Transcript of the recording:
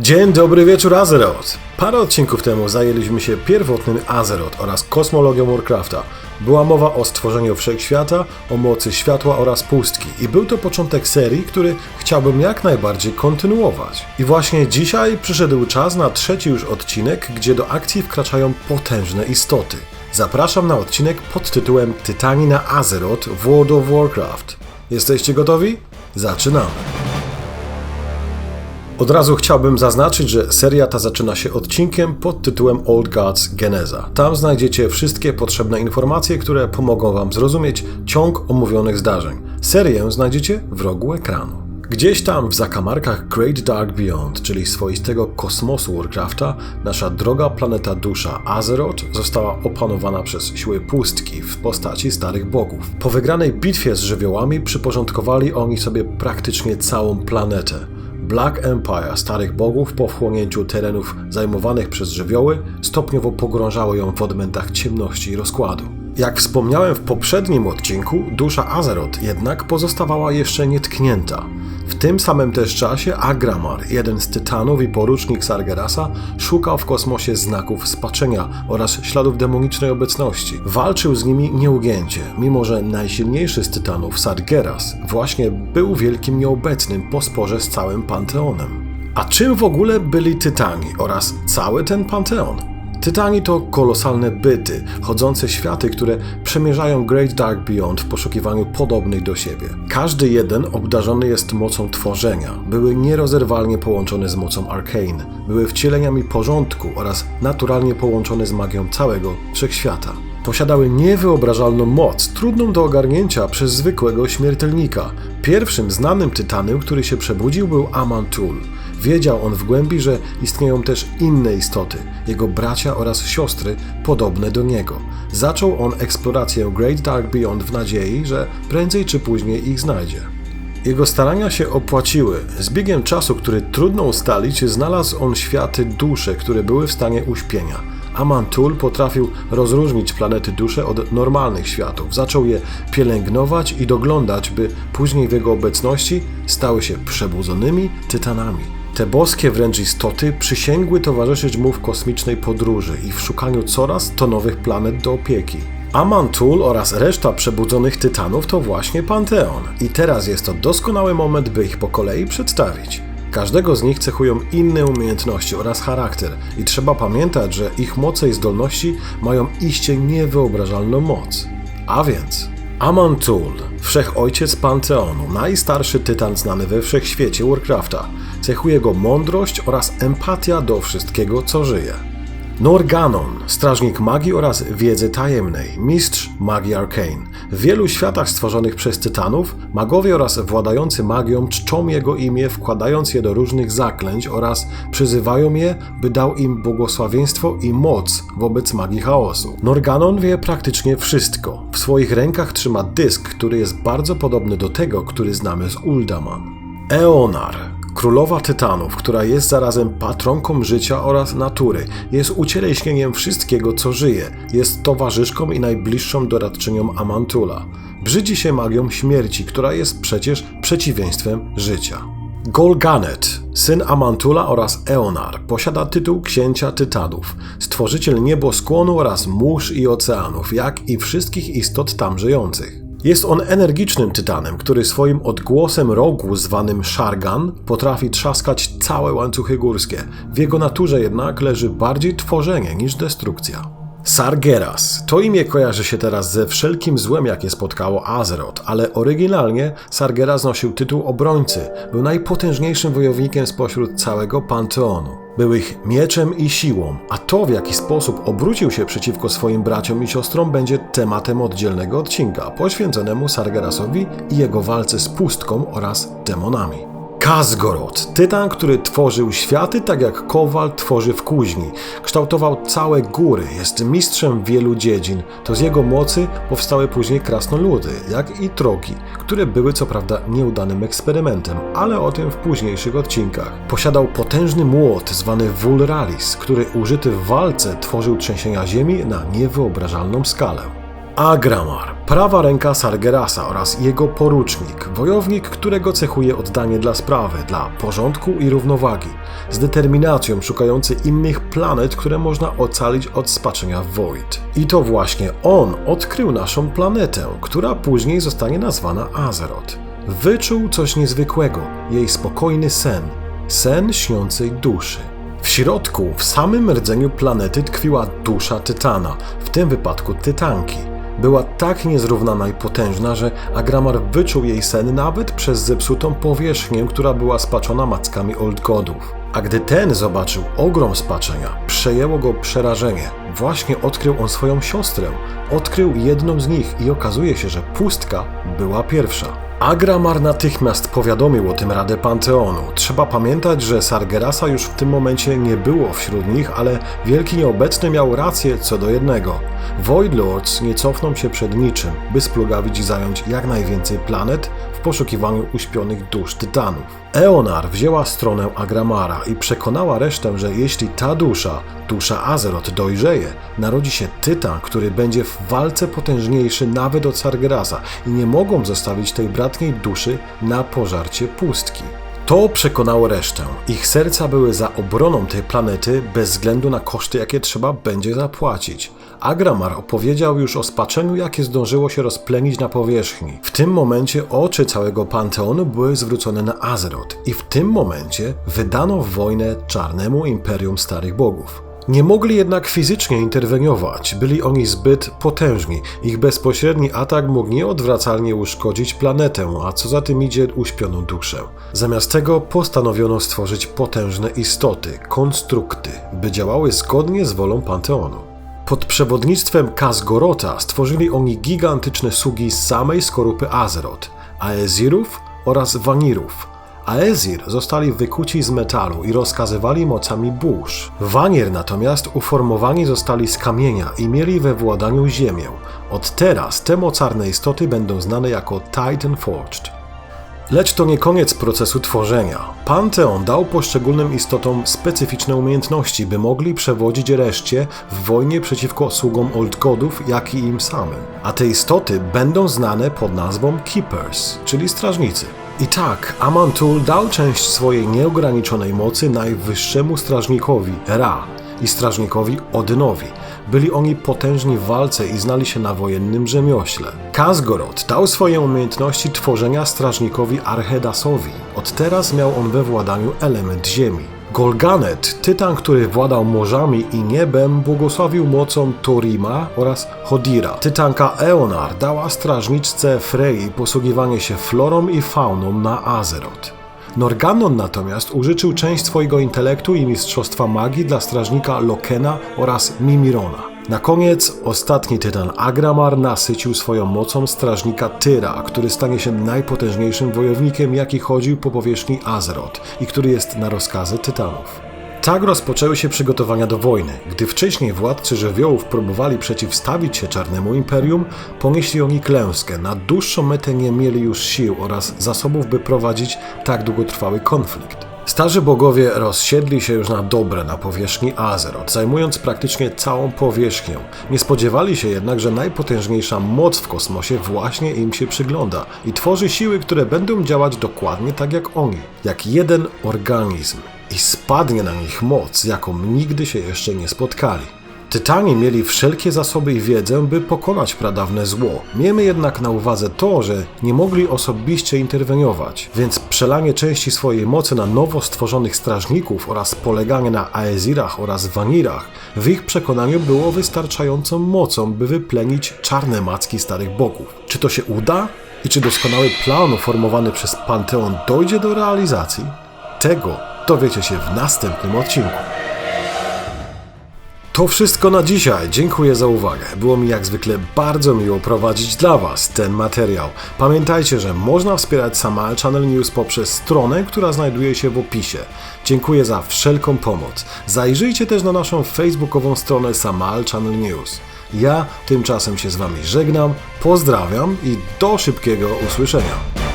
Dzień dobry wieczór Azeroth! Parę odcinków temu zajęliśmy się pierwotnym Azeroth oraz kosmologią Warcrafta. Była mowa o stworzeniu wszechświata, o mocy światła oraz pustki i był to początek serii, który chciałbym jak najbardziej kontynuować. I właśnie dzisiaj przyszedł czas na trzeci już odcinek, gdzie do akcji wkraczają potężne istoty. Zapraszam na odcinek pod tytułem Tytani na Azeroth World of Warcraft. Jesteście gotowi? Zaczynamy! Od razu chciałbym zaznaczyć, że seria ta zaczyna się odcinkiem pod tytułem Old Gods Geneza. Tam znajdziecie wszystkie potrzebne informacje, które pomogą Wam zrozumieć ciąg omówionych zdarzeń. Serię znajdziecie w rogu ekranu. Gdzieś tam w zakamarkach Great Dark Beyond, czyli swoistego kosmosu Warcrafta, nasza droga planeta dusza Azeroth została opanowana przez siły pustki w postaci starych bogów. Po wygranej bitwie z żywiołami przyporządkowali oni sobie praktycznie całą planetę. Black Empire starych bogów po wchłonięciu terenów zajmowanych przez żywioły stopniowo pogrążało ją w odmętach ciemności i rozkładu. Jak wspomniałem w poprzednim odcinku, dusza Azeroth jednak pozostawała jeszcze nietknięta. W tym samym też czasie Agramar, jeden z tytanów i porucznik Sargerasa, szukał w kosmosie znaków spaczenia oraz śladów demonicznej obecności. Walczył z nimi nieugięcie, mimo że najsilniejszy z tytanów, Sargeras, właśnie był wielkim nieobecnym po sporze z całym Panteonem. A czym w ogóle byli Tytani oraz cały ten Panteon? Tytani to kolosalne byty, chodzące światy, które przemierzają Great Dark Beyond w poszukiwaniu podobnych do siebie. Każdy jeden obdarzony jest mocą tworzenia, były nierozerwalnie połączone z mocą Arcane, były wcieleniami porządku oraz naturalnie połączone z magią całego wszechświata. Posiadały niewyobrażalną moc, trudną do ogarnięcia przez zwykłego śmiertelnika. Pierwszym znanym tytanem, który się przebudził, był Amantul. Wiedział on w głębi, że istnieją też inne istoty, jego bracia oraz siostry podobne do niego. Zaczął on eksplorację Great Dark Beyond w nadziei, że prędzej czy później ich znajdzie. Jego starania się opłaciły. Z biegiem czasu, który trudno ustalić, znalazł on światy dusze, które były w stanie uśpienia. Amantul potrafił rozróżnić planety dusze od normalnych światów. Zaczął je pielęgnować i doglądać, by później w jego obecności stały się przebudzonymi tytanami. Te boskie wręcz istoty przysięgły towarzyszyć mu w kosmicznej podróży i w szukaniu coraz to nowych planet do opieki. Amantul oraz reszta przebudzonych tytanów to właśnie Panteon i teraz jest to doskonały moment, by ich po kolei przedstawić. Każdego z nich cechują inne umiejętności oraz charakter i trzeba pamiętać, że ich moce i zdolności mają iście niewyobrażalną moc. A więc Amantul, wszechojciec Panteonu, najstarszy tytan znany we wszechświecie Warcrafta, cechuje go mądrość oraz empatia do wszystkiego, co żyje. Norganon, strażnik magii oraz wiedzy tajemnej, mistrz magii arcane. W wielu światach stworzonych przez tytanów, magowie oraz władający magią czczą jego imię, wkładając je do różnych zaklęć oraz przyzywają je, by dał im błogosławieństwo i moc wobec magii chaosu. Norganon wie praktycznie wszystko. W swoich rękach trzyma dysk, który jest bardzo podobny do tego, który znamy z Uldaman. Eonar, Królowa Tytanów, która jest zarazem patronką życia oraz natury, jest ucieleśnieniem wszystkiego, co żyje, jest towarzyszką i najbliższą doradczynią Amantula. Brzydzi się magią śmierci, która jest przecież przeciwieństwem życia. Golganet, syn Amantula oraz Eonar, posiada tytuł księcia Tytanów, stworzyciel nieboskłonu oraz mórz i oceanów, jak i wszystkich istot tam żyjących. Jest on energicznym tytanem, który swoim odgłosem rogu zwanym Shargan potrafi trzaskać całe łańcuchy górskie. W jego naturze jednak leży bardziej tworzenie niż destrukcja. Sargeras. To imię kojarzy się teraz ze wszelkim złem, jakie spotkało Azeroth, ale oryginalnie Sargeras nosił tytuł obrońcy. Był najpotężniejszym wojownikiem spośród całego Panteonu. Był ich mieczem i siłą, a to w jaki sposób obrócił się przeciwko swoim braciom i siostrom będzie tematem oddzielnego odcinka poświęconemu Sargerasowi i jego walce z pustką oraz demonami. Kazgorod, tytan, który tworzył światy tak jak kowal tworzy w kuźni. Kształtował całe góry, jest mistrzem wielu dziedzin. To z jego mocy powstały później krasnoludy, jak i trogi, które były co prawda nieudanym eksperymentem, ale o tym w późniejszych odcinkach. Posiadał potężny młot zwany Vulralis, który użyty w walce tworzył trzęsienia ziemi na niewyobrażalną skalę. Agramar, Prawa ręka Sargerasa oraz jego porucznik, wojownik, którego cechuje oddanie dla sprawy, dla porządku i równowagi, z determinacją szukający innych planet, które można ocalić od spaczenia Void. I to właśnie on odkrył naszą planetę, która później zostanie nazwana Azeroth. Wyczuł coś niezwykłego, jej spokojny sen, sen śniącej duszy. W środku, w samym rdzeniu planety tkwiła dusza Tytana, w tym wypadku Tytanki. Była tak niezrównana i potężna, że Agramar wyczuł jej sen nawet przez zepsutą powierzchnię, która była spaczona mackami Old Godów. A gdy ten zobaczył ogrom spaczenia, przejęło go przerażenie. Właśnie odkrył on swoją siostrę. Odkrył jedną z nich i okazuje się, że pustka była pierwsza. Agramar natychmiast powiadomił o tym Radę Panteonu. Trzeba pamiętać, że Sargerasa już w tym momencie nie było wśród nich, ale Wielki Nieobecny miał rację co do jednego. Void Lords nie cofną się przed niczym, by splugawić i zająć jak najwięcej planet w poszukiwaniu uśpionych dusz tytanów. Eonar wzięła stronę Agramara i przekonała resztę, że jeśli ta dusza, dusza Azeroth, dojrzeje, narodzi się tytan, który będzie w walce potężniejszy nawet od Sargerasa i nie mogą zostawić tej bratniej duszy na pożarcie pustki. To przekonało resztę. Ich serca były za obroną tej planety bez względu na koszty, jakie trzeba będzie zapłacić. Agramar opowiedział już o spaczeniu, jakie zdążyło się rozplenić na powierzchni. W tym momencie oczy całego Panteonu były zwrócone na Azeroth i w tym momencie wydano wojnę czarnemu Imperium Starych Bogów. Nie mogli jednak fizycznie interweniować, byli oni zbyt potężni. Ich bezpośredni atak mógł nieodwracalnie uszkodzić planetę, a co za tym idzie uśpioną duszę. Zamiast tego postanowiono stworzyć potężne istoty, konstrukty, by działały zgodnie z wolą Panteonu. Pod przewodnictwem Kazgorota stworzyli oni gigantyczne sługi z samej skorupy Azeroth, Aezirów oraz Vanirów. Aezir zostali wykuci z metalu i rozkazywali mocami burz. Vanir natomiast uformowani zostali z kamienia i mieli we władaniu ziemię. Od teraz te mocarne istoty będą znane jako Titan Forged. Lecz to nie koniec procesu tworzenia. Panteon dał poszczególnym istotom specyficzne umiejętności, by mogli przewodzić reszcie w wojnie przeciwko sługom Old Godów, jak i im samym. A te istoty będą znane pod nazwą Keepers, czyli strażnicy. I tak, Amantul dał część swojej nieograniczonej mocy najwyższemu strażnikowi, Ra, i strażnikowi Odynowi. Byli oni potężni w walce i znali się na wojennym rzemiośle. Kazgorod dał swoje umiejętności tworzenia strażnikowi Arhedasowi. Od teraz miał on we władaniu element ziemi. Golganet, tytan, który władał morzami i niebem, błogosławił mocą Torima oraz Hodira. Tytanka Eonar dała strażniczce Frey posługiwanie się florą i fauną na Azeroth. Norganon natomiast użyczył część swojego intelektu i mistrzostwa magii dla strażnika Lokena oraz Mimirona. Na koniec ostatni tytan Agramar nasycił swoją mocą strażnika Tyra, który stanie się najpotężniejszym wojownikiem, jaki chodził po powierzchni Azeroth i który jest na rozkazy tytanów. Tak rozpoczęły się przygotowania do wojny. Gdy wcześniej władcy żywiołów próbowali przeciwstawić się Czarnemu Imperium, ponieśli oni klęskę. Na dłuższą metę nie mieli już sił oraz zasobów, by prowadzić tak długotrwały konflikt. Starzy bogowie rozsiedli się już na dobre na powierzchni Azeroth, zajmując praktycznie całą powierzchnię. Nie spodziewali się jednak, że najpotężniejsza moc w kosmosie właśnie im się przygląda i tworzy siły, które będą działać dokładnie tak jak oni, jak jeden organizm i spadnie na nich moc, jaką nigdy się jeszcze nie spotkali. Tytani mieli wszelkie zasoby i wiedzę, by pokonać pradawne zło. Miejmy jednak na uwadze to, że nie mogli osobiście interweniować, więc przelanie części swojej mocy na nowo stworzonych strażników oraz poleganie na Aezirach oraz Vanirach w ich przekonaniu było wystarczającą mocą, by wyplenić czarne macki starych bogów. Czy to się uda? I czy doskonały plan formowany przez Panteon dojdzie do realizacji? Tego dowiecie się w następnym odcinku. To wszystko na dzisiaj. Dziękuję za uwagę. Było mi jak zwykle bardzo miło prowadzić dla Was ten materiał. Pamiętajcie, że można wspierać Samal Channel News poprzez stronę, która znajduje się w opisie. Dziękuję za wszelką pomoc. Zajrzyjcie też na naszą facebookową stronę Samal Channel News. Ja tymczasem się z Wami żegnam, pozdrawiam i do szybkiego usłyszenia.